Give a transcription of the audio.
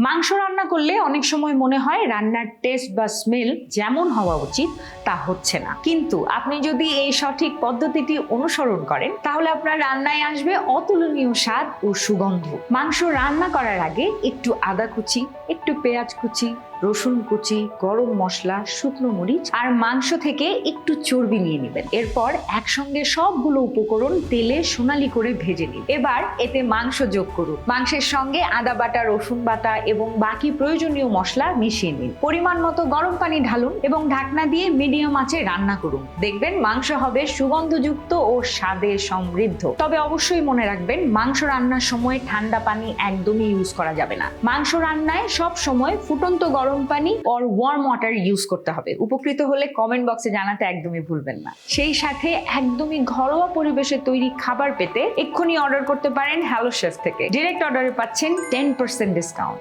মাংস রান্না করলে অনেক সময় মনে হয় রান্নার টেস্ট বা স্মেল যেমন হওয়া উচিত তা হচ্ছে না। কিন্তু আপনি যদি এই সঠিক পদ্ধতিটি অনুসরণ করেন, তাহলে আপনার রান্নায় আসবে অতুলনীয় স্বাদ ও সুগন্ধ। মাংস রান্না করার আগে একটু আদা কুচি একটু পেঁয়াজ কুচি, রসুন কুচি, গরম মশলা, শুকনো মরিচ আর মাংস থেকে একটু চর্বি নিয়ে নেবেন। এরপর একসঙ্গে সবগুলো উপকরণ তেলে সোনালি করে ভেজে নিন। এবার এতে মাংস যোগ করুন। মাংসের সঙ্গে আদা বাটা, রসুন বাটা এবং বাকি প্রয়োজনীয় মশলা মিশিয়ে নিন। পরিমাণ মতো গরম পানি ঢালুন এবং ঢাকনা দিয়ে মিডিয়াম আঁচে রান্না করুন। দেখবেন মাংস হবে সুগন্ধযুক্ত ও স্বাদে সমৃদ্ধ। তবে অবশ্যই মনে রাখবেন, মাংস রান্নার সময় ঠান্ডা পানি একদমই ইউজ করা যাবে না। মাংস রান্নায় সব সময় ফুটন্ত গরম পানি অর ওয়ার্ম ওয়াটার ইউজ করতে হবে। উপকৃত হলে কমেন্ট বক্সে জানাতে একদমই ভুলবেন না। সেই সাথে একদমই ঘরোয়া পরিবেশে তৈরি খাবার পেতে এক্ষুনি অর্ডার করতে পারেন হ্যালো শেফ থেকে। ডিরেক্ট অর্ডারে পাচ্ছেন টেন পার্সেন্ট ডিসকাউন্ট